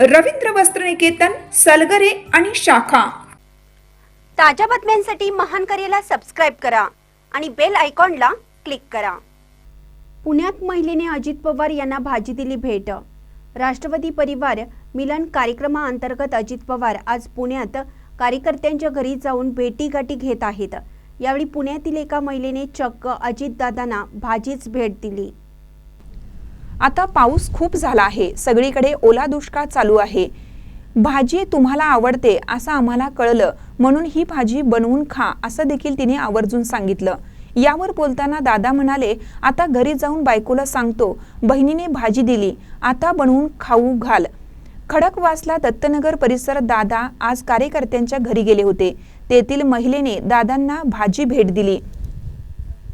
रवींद्र वस्त्रनिकेतन सलगरे आणि शाखा. ताज्या बातम्यांसाठी महान करेला सबस्क्राईब करा आणि बेल आयकॉनला क्लिक करा. पुण्यात महिलेने अजित पवार यांना भाजी दिली भेट. राष्ट्रवादी परिवार मिलन कार्यक्रमाअंतर्गत अजित पवार आज पुण्यात कार्यकर्त्यांच्या घरी जाऊन भेटीगाठी घेत आहेत. यावेळी पुण्यातील एका महिलेने चक्क अजितदादांना भाजीच भेट दिली. आता पाऊस खूप झाला आहे. सगळीकडे ओला दुष्काळ चालू आहे. भाजी तुम्हाला आवडते असं आम्हाला कळलं. म्हणून ही भाजी बनवून खा असं देखील तिने आवर्जून सांगितलं. यावर बोलताना दादा म्हणाले आता घरी जाऊन बायकोला सांगतो. बहिणीने भाजी दिली. आता बनवून खाऊ घाल. खडकवासला दत्तनगर परिसर दादा आज कार्यकर्त्यांच्या घरी गेले होते. तेथील महिलेने दादांना भाजी भेट दिली.